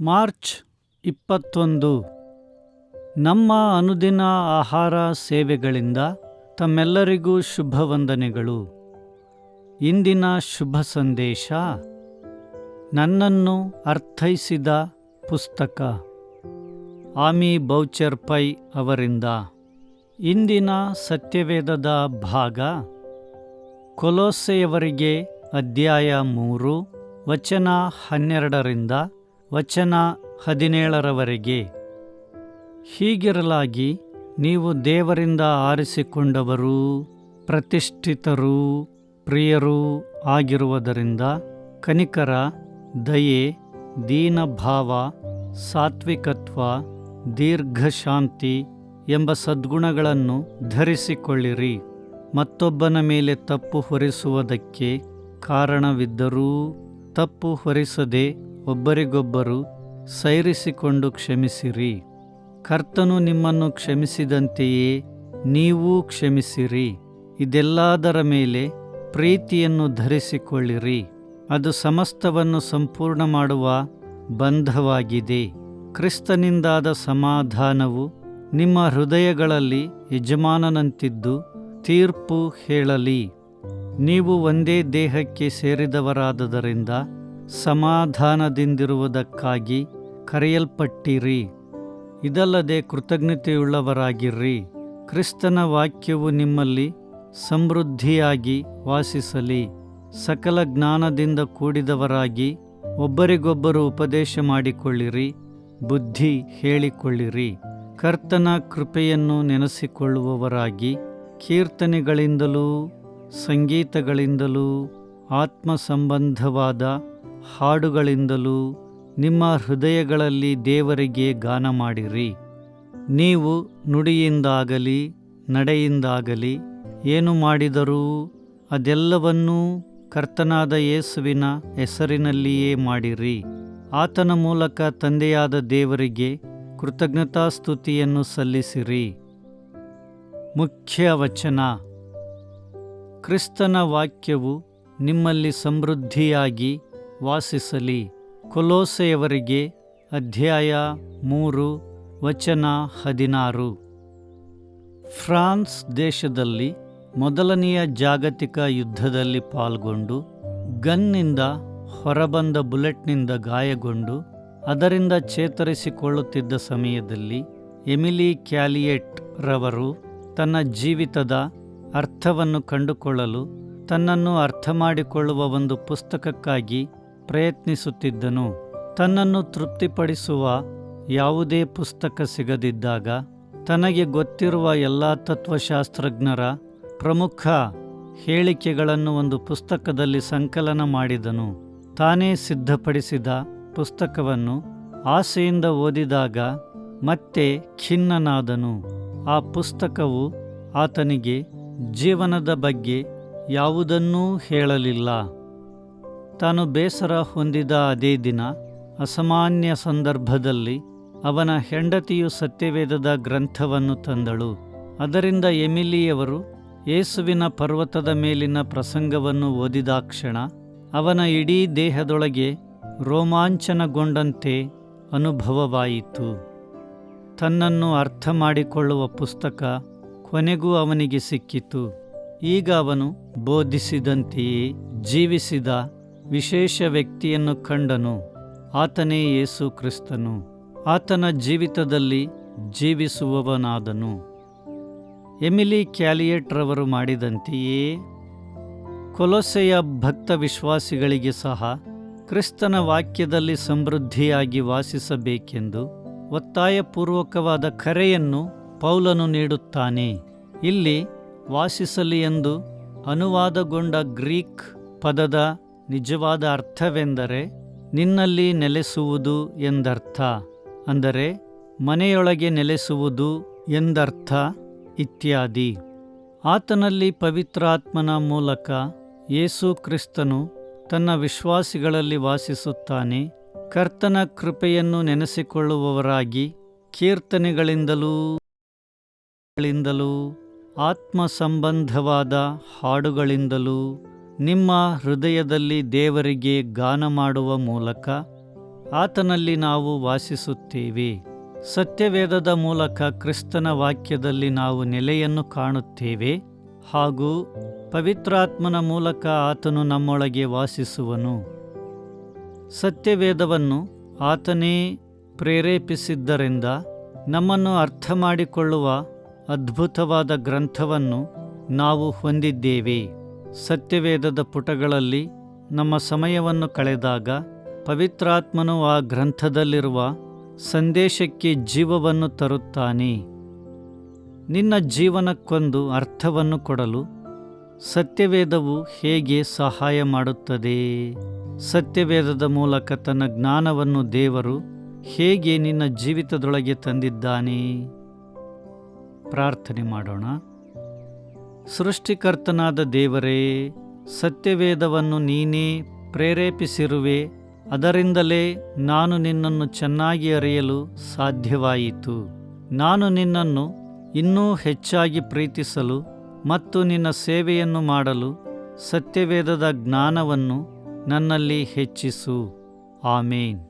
March ಇಪ್ಪತ್ತೊಂದು. ನಮ್ಮ ಅನುದಿನ ಆಹಾರ ಸೇವೆಗಳಿಂದ ತಮ್ಮೆಲ್ಲರಿಗೂ ಶುಭ ವಂದನೆಗಳು ಇಂದಿನ ಶುಭ ಸಂದೇಶ, ನನ್ನನ್ನು ಅರ್ಥೈಸಿದ ಪುಸ್ತಕ. ಆಮಿ ಬೌಚರ್ ಪೈ ಅವರಿಂದ. ಇಂದಿನ ಸತ್ಯವೇದದ ಭಾಗ ಕೊಲೋಸೆಯವರಿಗೆ ಅಧ್ಯಾಯ ಮೂರು, ವಚನ ಹನ್ನೆರಡರಿಂದ ವಚನ ಹದಿನೇಳರವರೆಗೆ. ಹೀಗಿರಲಾಗಿ ನೀವು ದೇವರಿಂದ ಆರಿಸಿಕೊಂಡವರು ಪ್ರತಿಷ್ಠಿತರೂ ಪ್ರಿಯರೂ ಆಗಿರುವುದರಿಂದ ಕನಿಕರ, ದಯೆ, ದೀನಭಾವ, ಸಾತ್ವಿಕತ್ವ, ದೀರ್ಘಶಾಂತಿ ಎಂಬ ಸದ್ಗುಣಗಳನ್ನು ಧರಿಸಿಕೊಳ್ಳಿರಿ. ಮತ್ತೊಬ್ಬನ ಮೇಲೆ ತಪ್ಪು ಹೊರಿಸುವುದಕ್ಕೆ ಕಾರಣವಿದ್ದರೂ ತಪ್ಪು ಹೊರಿಸದೆ ಒಬ್ಬರಿಗೊಬ್ಬರು ಸೈರಿಸಿಕೊಂಡು ಕ್ಷಮಿಸಿರಿ. ಕರ್ತನು ನಿಮ್ಮನ್ನು ಕ್ಷಮಿಸಿದಂತೆಯೇ ನೀವೂ ಕ್ಷಮಿಸಿರಿ. ಇದೆಲ್ಲದರ ಮೇಲೆ ಪ್ರೀತಿಯನ್ನು ಧರಿಸಿಕೊಳ್ಳಿರಿ. ಅದು ಸಮಸ್ತವನ್ನು ಸಂಪೂರ್ಣ ಮಾಡುವ ಬಂಧವಾಗಿದೆ. ಕ್ರಿಸ್ತನಿಂದಾದ ಸಮಾಧಾನವು ನಿಮ್ಮ ಹೃದಯಗಳಲ್ಲಿ ಯಜಮಾನನಂತಿದ್ದು ತೀರ್ಪು ಹೇಳಲಿ. ನೀವು ಒಂದೇ ದೇಹಕ್ಕೆ ಸೇರಿದವರಾದದರಿಂದ ಸಮಾಧಾನದಿಂದಿರುವುದಕ್ಕಾಗಿ ಕರೆಯಲ್ಪಟ್ಟಿರಿ. ಇದಲ್ಲದೆ ಕೃತಜ್ಞತೆಯುಳ್ಳವರಾಗಿರ್ರಿ. ಕ್ರಿಸ್ತನ ವಾಕ್ಯವು ನಿಮ್ಮಲ್ಲಿ ಸಮೃದ್ಧಿಯಾಗಿ ವಾಸಿಸಲಿ. ಸಕಲ ಜ್ಞಾನದಿಂದ ಕೂಡಿದವರಾಗಿ ಒಬ್ಬರಿಗೊಬ್ಬರು ಉಪದೇಶ ಮಾಡಿಕೊಳ್ಳಿರಿ. ಬುದ್ಧಿ ಹೇಳಿಕೊಳ್ಳಿರಿ. ಕರ್ತನ ಕೃಪೆಯನ್ನು ನೆನೆಸಿಕೊಳ್ಳುವವರಾಗಿ ಕೀರ್ತನೆಗಳಿಂದಲೂ ಸಂಗೀತಗಳಿಂದಲೂ ಆತ್ಮ ಸಂಬಂಧವಾದ ಹಾಡುಗಳಿಂದಲೂ ನಿಮ್ಮ ಹೃದಯಗಳಲ್ಲಿ ದೇವರಿಗೆ ಗಾನ ಮಾಡಿರಿ. ನೀವು ನುಡಿಯಿಂದಾಗಲಿ, ನಡೆಯಿಂದಾಗಲಿ ಏನು ಮಾಡಿದರೂ ಅದೆಲ್ಲವನ್ನೂ ಕರ್ತನಾದ ಯೇಸುವಿನ ಹೆಸರಿನಲ್ಲಿಯೇ ಮಾಡಿರಿ. ಆತನ ಮೂಲಕ ತಂದೆಯಾದ ದೇವರಿಗೆ ಕೃತಜ್ಞತಾಸ್ತುತಿಯನ್ನು ಸಲ್ಲಿಸಿರಿ. ಮುಖ್ಯ ವಚನ. ಕ್ರಿಸ್ತನ ವಾಕ್ಯವು ನಿಮ್ಮಲ್ಲಿ ಸಮೃದ್ಧಿಯಾಗಿ ವಾಸಿಸಲಿ. ಕೊಲೋಸೆಯವರಿಗೆ ಅಧ್ಯಾಯ ಮೂರು, ವಚನ ಹದಿನಾರು. ಫ್ರಾನ್ಸ್ ದೇಶದಲ್ಲಿ ಮೊದಲನೆಯ ಜಾಗತಿಕ ಯುದ್ಧದಲ್ಲಿ ಪಾಲ್ಗೊಂಡು, ಗನ್ನಿಂದ ಹೊರಬಂದ ಬುಲೆಟ್ನಿಂದ ಗಾಯಗೊಂಡು, ಅದರಿಂದ ಚೇತರಿಸಿಕೊಳ್ಳುತ್ತಿದ್ದ ಸಮಯದಲ್ಲಿ ಎಮಿಲಿ ಕ್ಯಾಲಿಯೆಟ್ ರವರು ತನ್ನ ಜೀವಿತದ ಅರ್ಥವನ್ನು ಕಂಡುಕೊಳ್ಳಲು ತನ್ನನ್ನು ಅರ್ಥ ಮಾಡಿಕೊಳ್ಳುವ ಒಂದು ಪುಸ್ತಕಕ್ಕಾಗಿ ಪ್ರಯತ್ನಿಸುತ್ತಿದ್ದನು. ತನ್ನನ್ನು ತೃಪ್ತಿಪಡಿಸುವ ಯಾವುದೇ ಪುಸ್ತಕ ಸಿಗದಿದ್ದಾಗ ತನಗೆ ಗೊತ್ತಿರುವ ಎಲ್ಲ ತತ್ವಶಾಸ್ತ್ರಜ್ಞರ ಪ್ರಮುಖ ಹೇಳಿಕೆಗಳನ್ನು ಒಂದು ಪುಸ್ತಕದಲ್ಲಿ ಸಂಕಲನ ಮಾಡಿದನು. ತಾನೇ ಸಿದ್ಧಪಡಿಸಿದ ಪುಸ್ತಕವನ್ನು ಆಸೆಯಿಂದ ಓದಿದಾಗ ಮತ್ತೆ ಖಿನ್ನನಾದನು. ಆ ಪುಸ್ತಕವು ಆತನಿಗೆ ಜೀವನದ ಬಗ್ಗೆ ಯಾವುದನ್ನೂ ಹೇಳಲಿಲ್ಲ. ತಾನು ಬೇಸರ ಹೊಂದಿದ ಅದೇ ದಿನ, ಅಸಾಮಾನ್ಯ ಸಂದರ್ಭದಲ್ಲಿ ಅವನ ಹೆಂಡತಿಯು ಸತ್ಯವೇದದ ಗ್ರಂಥವನ್ನು ತಂದಳು. ಅದರಿಂದ ಎಮಿಲಿಯವರು ಯೇಸುವಿನ ಪರ್ವತದ ಮೇಲಿನ ಪ್ರಸಂಗವನ್ನು ಓದಿದಾಕ್ಷಣ ಅವನ ಇಡೀ ದೇಹದೊಳಗೆ ರೋಮಾಂಚನಗೊಂಡಂತೆ ಅನುಭವವಾಯಿತು. ತನ್ನನ್ನು ಅರ್ಥ ಮಾಡಿಕೊಳ್ಳುವ ಪುಸ್ತಕ ಕೊನೆಗೂ ಅವನಿಗೆ ಸಿಕ್ಕಿತು. ಈಗ ಅವನು ಬೋಧಿಸಿದಂತೆಯೇ ಜೀವಿಸಿದ ವಿಶೇಷ ವ್ಯಕ್ತಿಯನ್ನು ಕಂಡನು. ಆತನೇ ಯೇಸು ಕ್ರಿಸ್ತನು. ಆತನ ಜೀವಿತದಲ್ಲಿ ಜೀವಿಸುವವನಾದನು. ಎಮಿಲಿ ಕ್ಯಾಲಿಯೇಟ್ರವರು ಮಾಡಿದಂತೆಯೇ, ಕೊಲೊಸೆಯ ಭಕ್ತ ವಿಶ್ವಾಸಿಗಳಿಗೆ ಸಹ ಕ್ರಿಸ್ತನ ವಾಕ್ಯದಲ್ಲಿ ಸಮೃದ್ಧಿಯಾಗಿ ವಾಸಿಸಬೇಕೆಂದು ಒತ್ತಾಯಪೂರ್ವಕವಾದ ಕರೆಯನ್ನು ಪೌಲನು ನೀಡುತ್ತಾನೆ. ಇಲ್ಲಿ ವಾಸಿಸಲಿ ಎಂದು ಅನುವಾದಗೊಂಡ ಗ್ರೀಕ್ ಪದದ ನಿಜವಾದ ಅರ್ಥವೆಂದರೆ ನಿನ್ನಲ್ಲಿ ನೆಲೆಸುವುದು ಎಂದರ್ಥ. ಅಂದರೆ ಮನೆಯೊಳಗೆ ನೆಲೆಸುವುದು ಎಂದರ್ಥ ಇತ್ಯಾದಿ. ಆತನಲ್ಲಿ ಪವಿತ್ರಾತ್ಮನ ಮೂಲಕ ಯೇಸು ಕ್ರಿಸ್ತನು ತನ್ನ ವಿಶ್ವಾಸಿಗಳಲ್ಲಿ ವಾಸಿಸುತ್ತಾನೆ. ಕರ್ತನ ಕೃಪೆಯನ್ನು ನೆನೆಸಿಕೊಳ್ಳುವವರಾಗಿ ಕೀರ್ತನೆಗಳಿಂದಲೂ ಗಳಿಂದಲೂ ಆತ್ಮ ಸಂಬಂಧವಾದ ಹಾಡುಗಳಿಂದಲೂ ನಿಮ್ಮ ಹೃದಯದಲ್ಲಿ ದೇವರಿಗೆ ಗಾನ ಮಾಡುವ ಮೂಲಕ ಆತನಲ್ಲಿ ನಾವು ವಾಸಿಸುತ್ತೇವೆ. ಸತ್ಯವೇದದ ಮೂಲಕ ಕ್ರಿಸ್ತನ ವಾಕ್ಯದಲ್ಲಿ ನಾವು ನೆಲೆಯನ್ನು ಕಾಣುತ್ತೇವೆ ಹಾಗೂ ಪವಿತ್ರಾತ್ಮನ ಮೂಲಕ ಆತನು ನಮ್ಮೊಳಗೆ ವಾಸಿಸುವನು. ಸತ್ಯವೇದವನ್ನು ಆತನೇ ಪ್ರೇರೇಪಿಸಿದ್ದರಿಂದ ನಮ್ಮನ್ನು ಅರ್ಥ ಮಾಡಿಕೊಳ್ಳುವ ಅದ್ಭುತವಾದ ಗ್ರಂಥವನ್ನು ನಾವು ಹೊಂದಿದ್ದೇವೆ. ಸತ್ಯವೇದದ ಪುಟಗಳಲ್ಲಿ ನಮ್ಮ ಸಮಯವನ್ನು ಕಳೆದಾಗ ಪವಿತ್ರಾತ್ಮನು ಆ ಗ್ರಂಥದಲ್ಲಿರುವ ಸಂದೇಶಕ್ಕೆ ಜೀವವನ್ನು ತರುತ್ತಾನೆ. ನಿನ್ನ ಜೀವನಕ್ಕೊಂದು ಅರ್ಥವನ್ನು ಕೊಡಲು ಸತ್ಯವೇದವು ಹೇಗೆ ಸಹಾಯ ಮಾಡುತ್ತದೆ? ಸತ್ಯವೇದದ ಮೂಲಕ ತನ್ನ ಜ್ಞಾನವನ್ನು ದೇವರು ಹೇಗೆ ನಿನ್ನ ಜೀವಿತದೊಳಗೆ ತಂದಿದ್ದಾನೆ? ಪ್ರಾರ್ಥನೆ ಮಾಡೋಣ. ಸೃಷ್ಟಿಕರ್ತನಾದ ದೇವರೇ, ಸತ್ಯವೇದವನ್ನು ನೀನೇ ಪ್ರೇರೇಪಿಸಿರುವೆ, ಅದರಿಂದಲೇ ನಾನು ನಿನ್ನನ್ನು ಚೆನ್ನಾಗಿ ಅರಿಯಲು ಸಾಧ್ಯವಾಯಿತು. ನಾನು ನಿನ್ನನ್ನು ಇನ್ನೂ ಹೆಚ್ಚಾಗಿ ಪ್ರೀತಿಸಲು ಮತ್ತು ನಿನ್ನ ಸೇವೆಯನ್ನು ಮಾಡಲು ಸತ್ಯವೇದದ ಜ್ಞಾನವನ್ನು ನನ್ನಲ್ಲಿ ಹೆಚ್ಚಿಸು. ಆಮೇನ್.